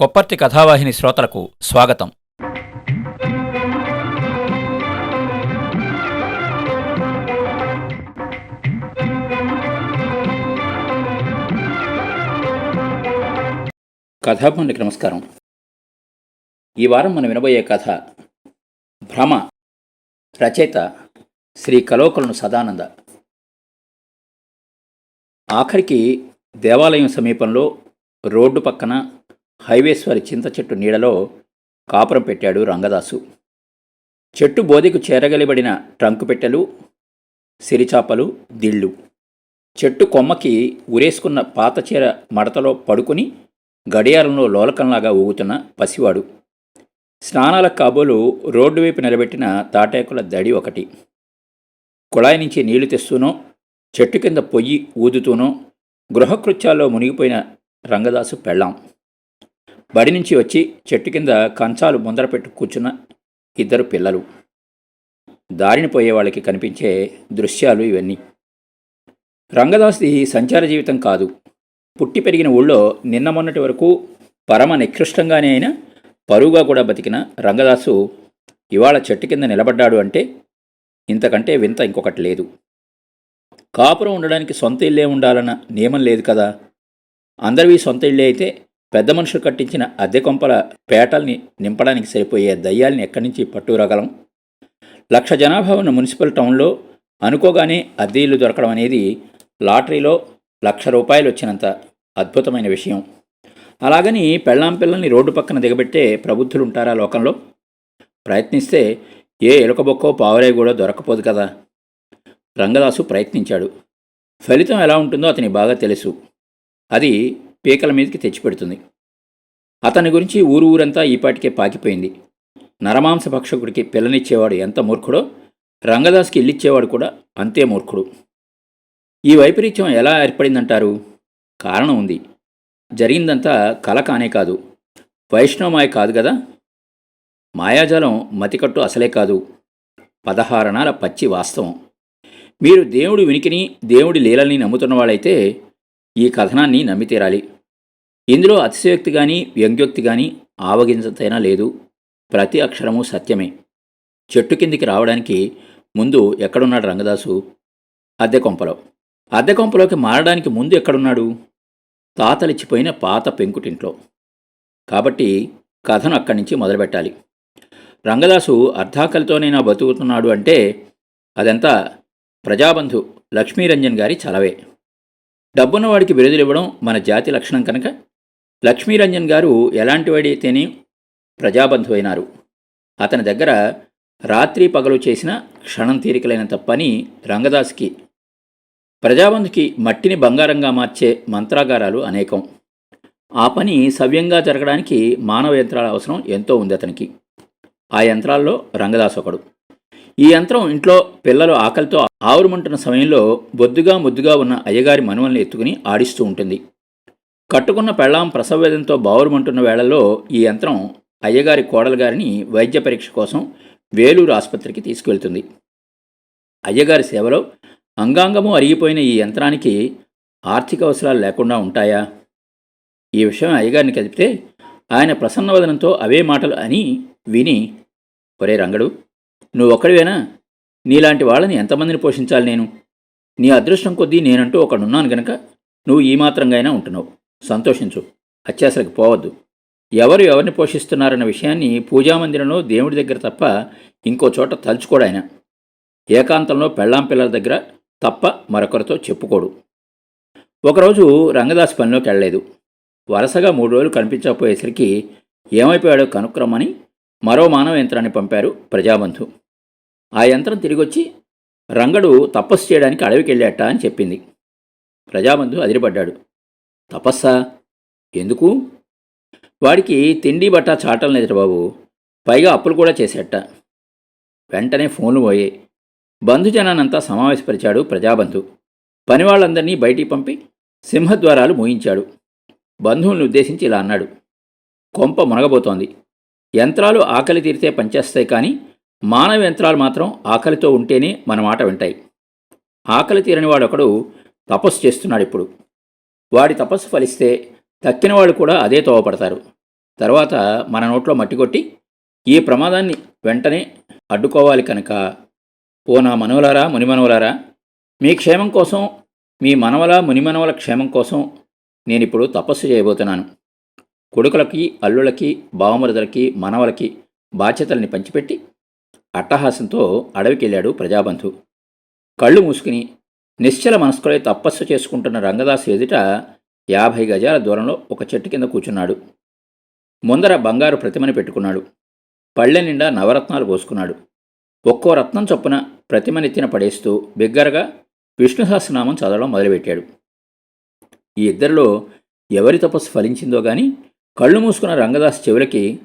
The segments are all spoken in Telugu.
కొప్పర్తి కథావాహిని శ్రోతలకు స్వాగతం. కథాభవన్కి నమస్కారం. ఈ వారం మనం వినబోయే కథ భ్రమ రచయిత శ్రీ కలోకలను సదానంద. ఆఖరికి దేవాలయం సమీపంలో రోడ్డు పక్కన హైవేశ్వరి చింత చెట్టు నీడలో కాపురం పెట్టాడు రంగదాసు. చెట్టు బోధికు చేరగలిబడిన ట్రంకు పెట్టెలు సిరిచాపలు దిళ్ళు. చెట్టు కొమ్మకి ఉరేసుకున్న పాత చీర మడతలో పడుకుని గడియారంలో లోలకంలాగా ఊగుతున్న పసివాడు. స్నానాల కాబోలు రోడ్డు వైపు నిలబెట్టిన తాటాకుల దడి ఒకటి. కుళాయి నుంచి నీళ్ళు తెస్తూనో చెట్టు కింద పొయ్యి ఊదుతూనో గృహకృత్యాల్లో మునిగిపోయిన రంగదాసు పెళ్ళాం. బడి నుంచి వచ్చి చెట్టు కింద కంచాలు ముందర పెట్టు కూర్చున్న ఇద్దరు పిల్లలు. దారిని పోయే వాళ్ళకి కనిపించే దృశ్యాలు ఇవన్నీ. రంగదాస్ది సంచార జీవితం కాదు. పుట్టి పెరిగిన ఊళ్ళో నిన్న మొన్నటి వరకు పరమ నికృష్టంగానే అయినా పరువుగా కూడా బతికిన రంగదాసు ఇవాళ చెట్టు కింద నిలబడ్డాడు అంటే ఇంతకంటే వింత ఇంకొకటి లేదు. కాపురం ఉండడానికి సొంత ఇల్లే ఉండాలన్న నియమం లేదు కదా? అందరివి సొంత ఇళ్ళే అయితే పెద్ద మనుషులు కట్టించిన అద్దె కొంపల పేటల్ని నింపడానికి సరిపోయే దయ్యాల్ని ఎక్కడి నుంచి పట్టుకురాగలం? లక్ష జనాభా ఉన్న మున్సిపల్ టౌన్లో అనుకోగానే అద్దె ఇల్లు దొరకడం అనేది లాటరీలో లక్ష రూపాయలు వచ్చినంత అద్భుతమైన విషయం. అలాగని పెళ్ళాం పిల్లల్ని రోడ్డు పక్కన దిగబెట్టే ప్రబుద్ధులు ఉంటారా లోకంలో? ప్రయత్నిస్తే ఏ ఎలుకబొక్కో పావురే కూడా దొరకపోదు కదా? రంగదాసు ప్రయత్నించాడు. ఫలితం ఎలా ఉంటుందో అతనికి బాగా తెలుసు. అది పీకల మీదకి తెచ్చిపెడుతుంది. అతని గురించి ఊరు ఊరంతా ఈపాటికే పాకిపోయింది. నరమాంస భక్షకుడికి పిల్లనిచ్చేవాడు ఎంత మూర్ఖుడో రంగదాస్కి ఇల్లిచ్చేవాడు కూడా అంతే మూర్ఖుడు. ఈ వైపరీత్యం ఎలా ఏర్పడిందంటారు? కారణం ఉంది. జరిగిందంతా కల కానే కాదు. వైష్ణవమాయ కాదు కదా మాయాజాలం మతికట్టు అసలే కాదు. పదహారణాల పచ్చి వాస్తవం. మీరు దేవుడి వినికిని దేవుడి లీలల్ని నమ్ముతున్న వాళ్ళైతే ఈ కథనాన్ని నమ్మి తీరాలి ఇందులో అతిశయోక్తి కానీ వ్యంగ్యోక్తి కానీ ఆవగించతైనా లేదు. ప్రతి అక్షరము సత్యమే. చెట్టు కిందికి రావడానికి ముందు ఎక్కడున్నాడు రంగదాసు? అద్దె కొంపలో. అద్దె కొంపలోకి మారడానికి ముందు ఎక్కడున్నాడు? తాతలిచ్చిపోయిన పాత పెంకుటింట్లో. కాబట్టి కథను అక్కడి నుంచి మొదలుపెట్టాలి. రంగదాసు అర్ధాకలితోనైనా బతుకుతున్నాడు అంటే అదంతా ప్రజాబంధు లక్ష్మీరంజన్ గారి చలవే. డబ్బున్నవాడికి బిరుదులివ్వడం మన జాతి లక్షణం కనుక? లక్ష్మీరంజన్ గారు ఎలాంటి వాడైతేనే ప్రజాబంధు అయినారు అతని దగ్గర రాత్రి పగలు చేసిన క్షణం తీరికలైనంత పని రంగదాస్కి. ప్రజాబంధుకి మట్టిని బంగారంగా మార్చే మంత్రాగారాలు అనేకం. ఆ పని సవ్యంగా జరగడానికి మానవ యంత్రాల అవసరం ఎంతో ఉంది అతనికి. ఆ యంత్రాల్లో రంగదాస్ ఒకడు. ఈ యంత్రం ఇంట్లో పిల్లలు ఆకలితో ఆవురుమంటున్న సమయంలో బొద్దుగా ముద్దుగా ఉన్న అయ్యగారి మనువల్ని ఎత్తుకుని ఆడిస్తూ ఉంటుంది. కట్టుకున్న పెళ్ళాం ప్రసవవేదంతో బావురుమంటున్న వేళల్లో ఈ యంత్రం అయ్యగారి కోడలు గారిని వైద్య పరీక్ష కోసం వేలూరు ఆసుపత్రికి తీసుకువెళ్తుంది అయ్యగారి సేవలో అంగాంగము అరిగిపోయిన ఈ యంత్రానికి ఆర్థిక అవసరాలు లేకుండా ఉంటాయా? ఈ విషయం అయ్యగారిని కదిపితే ఆయన ప్రసన్నవదనంతో అవే మాటలు అని విని ఒరే రంగడు నువ్వు ఒక్కడివేనా నీలాంటి వాళ్ళని ఎంతమందిని పోషించాలి నేను? నీ అదృష్టం కొద్దీ నేనంటూ ఒకడున్నాను గనక నువ్వు ఈ మాత్రంగా ఉంటున్నావు. సంతోషించు. అత్యాసలకు పోవద్దు. ఎవరు ఎవరిని పోషిస్తున్నారన్న విషయాన్ని పూజామందిరంలో దేవుడి దగ్గర తప్ప ఇంకో చోట తలుచుకోడాయన ఏకాంతంలో పెళ్ళాం పిల్లల దగ్గర తప్ప మరొకరితో చెప్పుకోడు. ఒకరోజు రంగదాస్ పనిలోకి వెళ్ళలేదు వరుసగా మూడు రోజులు కనిపించకపోయేసరికి ఏమైపోయాడో కనుక్రమని మరో మానవ యంత్రాన్ని పంపారు ప్రజాబంధు. ఆ యంత్రం తిరిగొచ్చి రంగడు తపస్సు చేయడానికి అడవికి వెళ్ళాట అని చెప్పింది. ప్రజాబంధు అదిరిపడ్డాడు. తపస్సా? ఎందుకు? వాడికి తిండి బట్ట చాటం లేదుట బాబు. పైగా అప్పులు కూడా చేసేట. వెంటనే ఫోన్లు పోయాయి. బంధుజనానంతా సమావేశపరిచాడు ప్రజాబంధు. పని వాళ్ళందరినీ బయటికి పంపి సింహద్వారాలు మోయించాడు. బంధువుల్ని ఉద్దేశించి ఇలా అన్నాడు. కొంప మునగబోతోంది. యంత్రాలు ఆకలి తీరితే పనిచేస్తాయి కానీ మానవ యంత్రాలు మాత్రం ఆకలితో ఉంటేనే మన మాట వింటాయి. ఆకలి తీరని వాడొకడు తపస్సు చేస్తున్నాడు ఇప్పుడు. వాడి తపస్సు ఫలిస్తే తక్కిన వాళ్ళు కూడా అదే తోవపడతారు. తర్వాత మన నోట్లో మట్టి కొట్టి ఈ ప్రమాదాన్ని వెంటనే అడ్డుకోవాలి కనుక ఓ నా మనవలారా మునిమనవలారా? మీ క్షేమం కోసం మీ మనవల మునిమనవల క్షేమం కోసం నేను ఇప్పుడు తపస్సు చేయబోతున్నాను. కొడుకులకి అల్లులకి బావమరుదలకి మనవలకి బాధ్యతల్ని పంచిపెట్టి అట్టహాసంతో అడవికి వెళ్ళాడు ప్రజాబంధు. కళ్ళు మూసుకుని నిశ్చల మనస్కులై తపస్సు చేసుకుంటున్న రంగదాసు ఎదుట యాభై గజాల దూరంలో ఒక చెట్టు కింద కూర్చున్నాడు. ముందర బంగారు ప్రతిమని పెట్టుకున్నాడు. పళ్ళె నిండా నవరత్నాలు పోసుకున్నాడు. ఒక్కో రత్నం చొప్పున ప్రతిమనెత్తిన పడేస్తూ బిగ్గరగా విష్ణు సహస్రనామం చదవడం మొదలుపెట్టాడు. ఈ ఇద్దరిలో ఎవరి తపస్సు ఫలించిందో కానీ కళ్ళు మూసుకున్న రంగదాస్ చెవులకి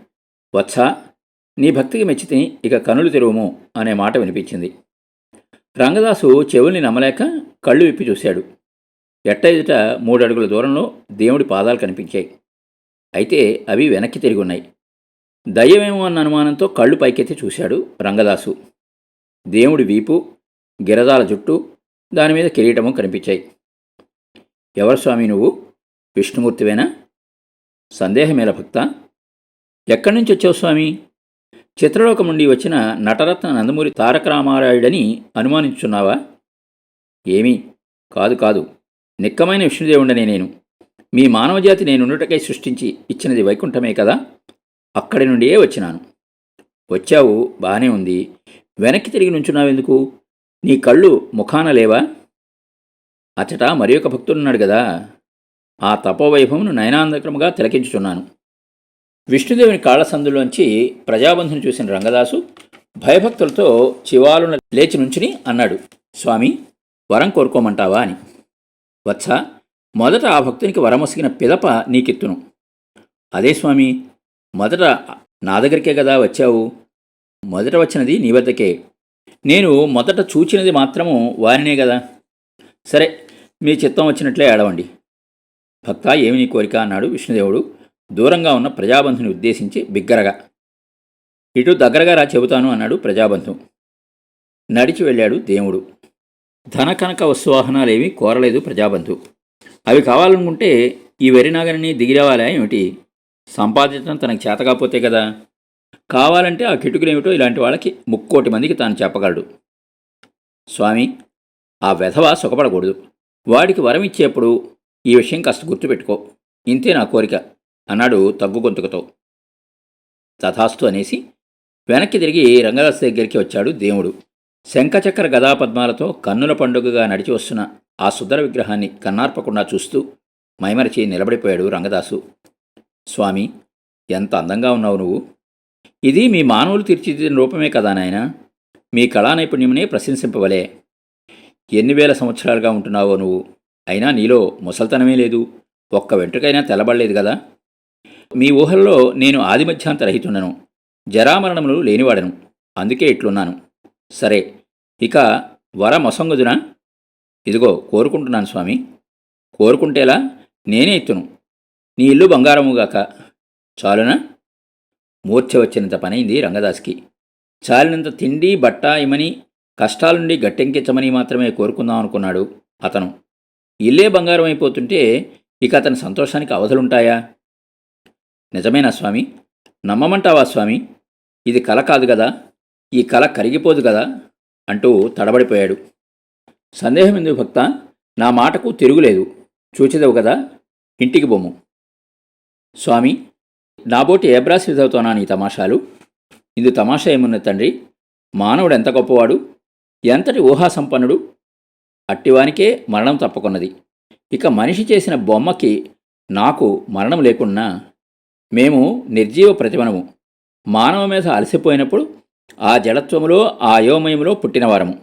వత్సా నీ భక్తికి మెచ్చితే ఇక కనులు తెరువుము అనే మాట వినిపించింది. రంగదాసు చెవుల్ని నమ్మలేక కళ్ళు విప్పి చూశాడు. ఎట్ట ఎదుట మూడు అడుగుల దూరంలో దేవుడి పాదాలు కనిపించాయి. అయితే అవి వెనక్కి తిరిగి ఉన్నాయి దయ్యమేమో అన్న అనుమానంతో కళ్ళు పైకెత్తి చూశాడు రంగదాసు. దేవుడి వీపు గిరదాల జుట్టు దాని మీద కిరీటము కనిపించాయి. ఎవరు స్వామి నువ్వు? విష్ణుమూర్తివేనా? సందేహమేల భక్త? ఎక్కడి నుంచి వచ్చావు స్వామి? చిత్రలోకం నుండి వచ్చిన నటరత్న నందమూరి తారక రామారాయుడని అనుమానించున్నావా ఏమీ కాదు కాదు. నిక్కమైన విష్ణుదేవుడనే నేను. మీ మానవజాతి నేనుండుటకై సృష్టించి ఇచ్చినది వైకుంఠమే కదా? అక్కడి నుండియే వచ్చినాను. వచ్చావు బానే ఉంది. వెనక్కి తిరిగి నుంచున్నావెందుకు? నీ కళ్ళు ముఖాన లేవా? అచట మరి ఒక భక్తుడున్నాడు కదా? ఆ తపోవైభవమును నయనాందక్రముగా తిలకించుచున్నాను. విష్ణుదేవుని కాళ్ళసందులోంచి ప్రజాబంధుని చూసిన రంగదాసు భయభక్తులతో చివాలున లేచి నుంచుని అన్నాడు స్వామి వరం కోరుకోమంటావా? అని. వత్స మొదట ఆ భక్తునికి వరమొసిగిన పిదప నీకెత్తును. అదే స్వామి మొదట నా దగ్గరికే కదా వచ్చావు? మొదట వచ్చినది నీ వద్దకే. నేను మొదట చూచినది మాత్రము వారినే కదా. సరే మీ చిత్తం వచ్చినట్లే ఆడవండి భక్త ఏమి నీ కోరిక అన్నాడు విష్ణుదేవుడు. దూరంగా ఉన్న ప్రజాబంధుని ఉద్దేశించి బిగ్గరగా. ఇటు దగ్గరగా రా చెబుతాను అన్నాడు ప్రజాబంధు. నడిచి వెళ్ళాడు దేవుడు. ధన కనక వస్తువాహనాలేమీ కోరలేదు ప్రజాబంధు. అవి కావాలనుకుంటే ఈ వెరినాగరిని దిగిరావాలా ఏమిటి? సంపాదించడం తనకు చేతకాపోతే కదా? కావాలంటే ఆ కిటుకులేమిటో ఇలాంటి వాళ్ళకి ముక్కోటి మందికి తాను చెప్పగలడు. స్వామి ఆ వెధవ సుఖపడకూడదు. వాడికి వరం ఇచ్చేప్పుడు ఈ విషయం కాస్త గుర్తుపెట్టుకో. ఇంతే నా కోరిక. అన్నాడు తగ్గు గొంతుకతో. తథాస్తు అనేసి వెనక్కి తిరిగి రంగరాజు దగ్గరికి వచ్చాడు దేవుడు. శంఖచక్ర గదాపద్మాలతో కన్నుల పండుగగా నడిచి వస్తున్న ఆ సుందర విగ్రహాన్ని కన్నార్పకుండా చూస్తూ మైమరిచి నిలబడిపోయాడు రంగదాసు. స్వామి ఎంత అందంగా ఉన్నావు నువ్వు. ఇది మీ మానవులు తీర్చిదిద్దిన రూపమే కదా నాయన. మీ కళా నైపుణ్యమునే ప్రశంసింపవలే. ఎన్ని వేల సంవత్సరాలుగా ఉంటున్నావో నువ్వు. అయినా నీలో ముసల్తనమే లేదు. ఒక్క వెంట్రుకైనా తెల్లబడలేదు కదా? మీ ఊహల్లో నేను ఆదిమధ్యాంతరహితున్నను జరామరణములు లేనివాడను. అందుకే ఇట్లున్నాను. సరే ఇక వర మొసంగుదునా ఇదిగో కోరుకుంటున్నాను స్వామి. కోరుకుంటేలా నేనే ఎత్తును. నీ ఇల్లు బంగారముగాక చాలునా? మూర్ఛ వచ్చినంత పనైంది రంగదాస్కి. చాలినంత తిండి బట్ట ఇమని కష్టాల నుండి గట్టెంకించమని మాత్రమే కోరుకుందాం అనుకున్నాడు అతను. ఇల్లే బంగారం అయిపోతుంటే ఇక అతని సంతోషానికి అవధులుంటాయా? నిజమేనా స్వామి? నమ్మమంటావా స్వామి? ఇది కల కాదు కదా ఈ కల కరిగిపోదు కదా అంటూ తడబడిపోయాడు. సందేహం ఎందుకు భక్త? నా మాటకు తిరుగులేదు. చూచిదవు కదా ఇంటికి బొమ్ము. స్వామి నాబోటి ఏబ్రాసి చదువుతానా నీ తమాషాలు? ఇందు తమాషా ఏమున్నది తండ్రి? మానవుడు ఎంత గొప్పవాడు? ఎంతటి ఊహాసంపన్నుడు? అట్టివానికే మరణం తప్పకున్నది. ఇక మనిషి చేసిన బొమ్మకి నాకు మరణం లేకున్నా మేము నిర్జీవ ప్రతిమనము మానవ మీద అలసిపోయినప్పుడు ఆ జడత్వములో ఆ అయోమయములో పుట్టినవారము.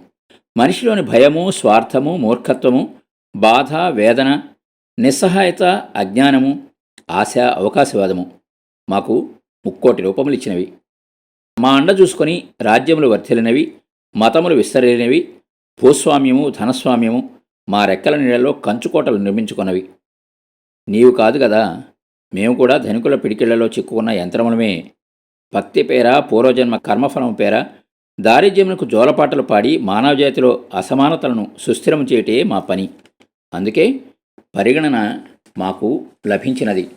మనిషిలోని భయము స్వార్థము మూర్ఖత్వము బాధ వేదన నిస్సహాయత అజ్ఞానము ఆశ అవకాశవాదము మాకు ముక్కోటి రూపములు ఇచ్చినవి మా అండ చూసుకొని రాజ్యములు వర్ధిల్లినవి మతములు విస్తరినవి భూస్వామ్యము ధనస్వామ్యము మా రెక్కల నీళ్ళలో కంచుకోటలు నిర్మించుకున్నవి నీవు కాదు కదా మేము కూడా ధనికుల పిడికిళ్ళలో చిక్కుకున్న యంత్రములమే. భక్తి పేర పూర్వజన్మ కర్మఫలం పేర దారిద్ర్యములకు జోలపాటలు పాడి మానవజాతిలో అసమానతలను సుస్థిరం చేయటే మా పని. అందుకే పరిగణన మాకు లభించినది.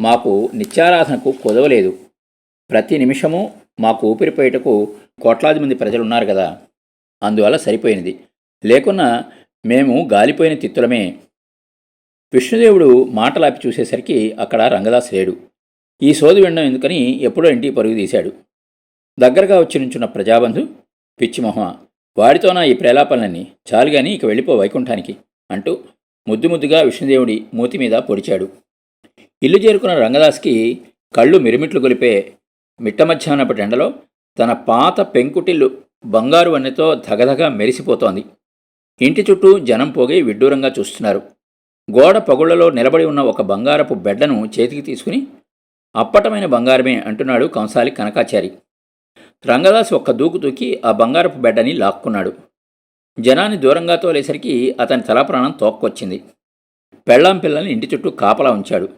మాకు నిత్యారాధనకు కుదవలేదు. ప్రతి నిమిషము మాకు ఊపిరిపోయేటకు కోట్లాది మంది ప్రజలు ఉన్నారు కదా అందువల్ల సరిపోయినది. లేకున్నా మేము గాలిపోయిన తిత్తులమే. విష్ణుదేవుడు మాటలాపి చూసేసరికి అక్కడ రంగదాస్ లేడు. ఈ సోది వినడం ఎందుకని ఎప్పుడో ఇంటికి పరుగు తీశాడు. దగ్గరగా వచ్చి నుంచున్న ప్రజాబంధు పిచ్చిమొహ వాడితోనా ఈ ప్రేలాపనలన్నీ? చాలుగాని ఇక వెళ్ళిపో వైకుంఠానికి అంటూ ముద్దు ముద్దుగా విష్ణుదేవుడి మూతి మీద పొడిచాడు. ఇల్లు చేరుకున్న రంగదాస్కి కళ్ళు మిరుమిట్లు గొలిపే మిట్ట మధ్యాహ్నపటి ఎండలో తన పాత పెంకుటిల్లు బంగారు వన్నెతో ధగధగ మెరిసిపోతోంది. ఇంటి చుట్టూ జనం పోగి విడ్డూరంగా చూస్తున్నారు. గోడ పగుళ్ళలో నిలబడి ఉన్న ఒక బంగారపు బెడ్డను చేతికి తీసుకుని అప్పటమైన బంగారమే అంటున్నాడు కంసాలి కనకాచారి. రంగదాస్ ఒక్క దూకు దూకి ఆ బంగారపు బెడ్డని లాక్కున్నాడు. జనాన్ని దూరంగా తోలేసరికి అతని తల ప్రాణం తోక్కొచ్చింది. పెళ్ళాం పిల్లల్ని ఇంటి చుట్టూ కాపలా ఉంచాడు.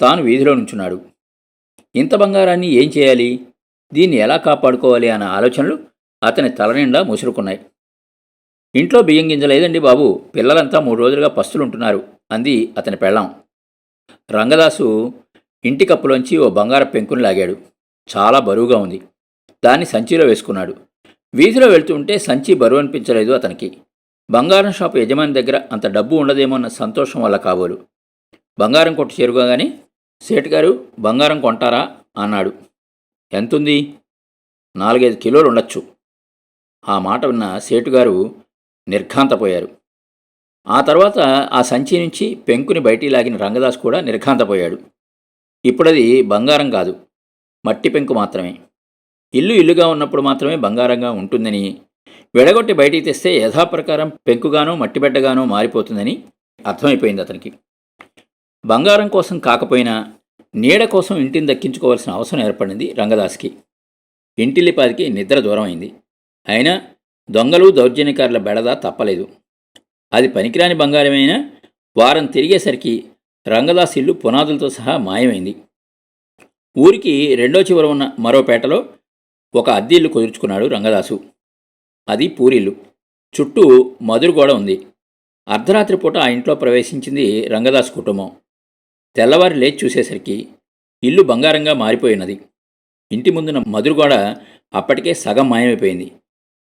తాను వీధిలో నుంచున్నాడు. ఇంత బంగారాన్ని ఏం చేయాలి? దీన్ని ఎలా కాపాడుకోవాలి? అన్న ఆలోచనలు అతని తల నిండా ముసురుకున్నాయి. ఇంట్లో బియ్యం గింజ లేదండి బాబు. పిల్లలంతా మూడు రోజులుగా పస్తులుంటున్నారు అంది అతని పెళ్ళాం. రంగదాసు ఇంటి కప్పులోంచి ఓ బంగారం పెంకుని లాగాడు. చాలా బరువుగా ఉంది. దాన్ని సంచిలో వేసుకున్నాడు. వీధిలో వెళ్తుంటే సంచి బరువు అనిపించలేదు అతనికి. బంగారం షాపు యజమాని దగ్గర అంత డబ్బు ఉండదేమో అన్న సంతోషం వల్ల కాబోలు. బంగారం కొట్టు చేరుకోగానే సేటు గారు బంగారం కొంటారా? అన్నాడు. ఎంతుంది? నాలుగైదు కిలోలు ఉండొచ్చు. ఆ మాట విన్న సేటుగారు నిర్ఘాంతపోయారు. ఆ తర్వాత ఆ సంచి నుంచి పెంకుని బయటికి లాగిన రంగదాస్ కూడా నిర్ఘాంతపోయాడు. ఇప్పుడది బంగారం కాదు మట్టి పెంకు మాత్రమే. ఇల్లు ఇల్లుగా ఉన్నప్పుడు మాత్రమే బంగారంగా ఉంటుందని విడగొట్టి బయటికి తెస్తే యథాప్రకారం పెంకుగానో మట్టిబెడ్డగానో మారిపోతుందని అర్థమైపోయింది అతనికి. బంగారం కోసం కాకపోయినా నీడ కోసం ఇంటిని దక్కించుకోవాల్సిన అవసరం ఏర్పడింది రంగదాస్కి. ఇంటిల్లిపాదికి నిద్ర దూరం అయింది అయినా దొంగలు దౌర్జన్యకారుల బెడద తప్పలేదు. అది పనికిరాని బంగారమైనా వారం తిరిగేసరికి రంగదాస్ ఇల్లు పునాదులతో సహా మాయమైంది. ఊరికి రెండో చివర ఉన్న మరో పేటలో ఒక అద్దె ఇల్లు కుదుర్చుకున్నాడు రంగదాసు. అది పూరిల్లు. చుట్టూ మధురు గోడ ఉంది. అర్ధరాత్రి పూట ఆ ఇంట్లో ప్రవేశించింది రంగదాస్ కుటుంబం. తెల్లవారి లేచి చూసేసరికి ఇల్లు బంగారంగా మారిపోయినది. ఇంటి ముందున మధురగోడ అప్పటికే సగం మాయమైపోయింది.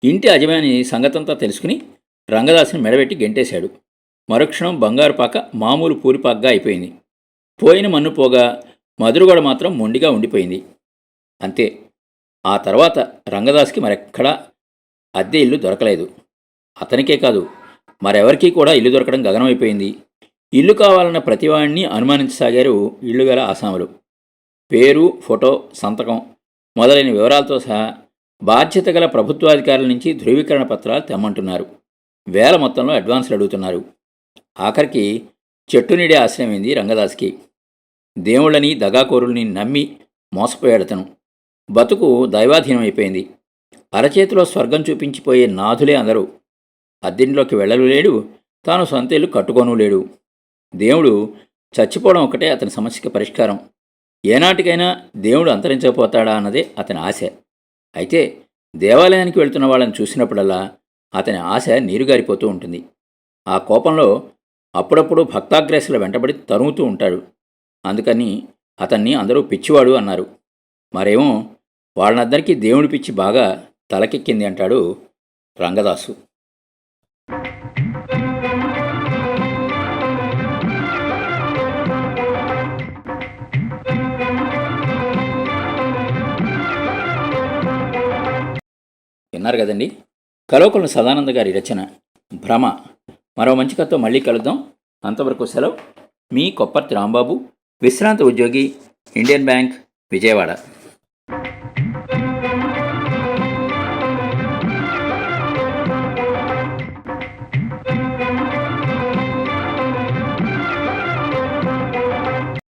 ఇంటి యజమాని సంగతంతా తెలుసుకుని రంగదాసుని మెడబెట్టి గెంటేశాడు. మరుక్షణం బంగారు పాక మామూలు పూరిపాకగా అయిపోయింది. పోయిన మన్ను పోగా మధురగోడ మాత్రం మొండిగా ఉండిపోయింది. అంతే. ఆ తర్వాత రంగదాస్కి మరెక్కడా అద్దె ఇల్లు దొరకలేదు. అతనికే కాదు మరెవరికీ కూడా ఇల్లు దొరకడం గగనమైపోయింది. ఇల్లు కావాలన్న ప్రతివాడిని అనుమానించసాగారు ఇల్లు గల ఆసాములు. పేరు ఫోటో సంతకం మొదలైన వివరాలతో సహా బాధ్యత గల ప్రభుత్వాధికారుల నుంచి ధృవీకరణ పత్రాలు తెమ్మంటున్నారు. వేల మొత్తంలో అడ్వాన్సులు అడుగుతున్నారు. ఆఖరికి చెట్టు నీడే ఆశ్రయమైంది రంగదాస్కి. దేవుళ్ళని దగాకోరుల్ని నమ్మి మోసపోయాడతను బతుకు దైవాధీనమైపోయింది అరచేతిలో స్వర్గం చూపించిపోయే నాథులే అందరూ. అద్దెంట్లోకి వెళ్ళలు లేడు తాను సొంత ఇల్లు కట్టుకోను లేడు. దేవుడు చచ్చిపోవడం ఒకటే అతని సమస్యకి పరిష్కారం. ఏనాటికైనా దేవుడు అంతరించకపోతాడా అన్నదే అతని ఆశ. అయితే దేవాలయానికి వెళ్తున్న వాళ్ళని చూసినప్పుడల్లా అతని ఆశ నీరుగారిపోతూ ఉంటుంది. ఆ కోపంలో అప్పుడప్పుడు భక్తాగ్రేసుల వెంటబడి తరుముతూ ఉంటాడు. అందుకని అతన్ని అందరూ పిచ్చివాడు అన్నారు. మరేమో వాళ్ళందరికీ దేవుడి పిచ్చి బాగా తలకెక్కింది అంటాడు రంగదాసు. విన్నారు కదండి. కలోకుల సదానంద గారి రచన భ్రమ. మరో మంచి కథతో మళ్ళీ కలుద్దాం. అంతవరకు సెలవు. మీ కొప్పర్తి రాంబాబు విశ్రాంత ఉద్యోగి ఇండియన్ బ్యాంక్ విజయవాడ.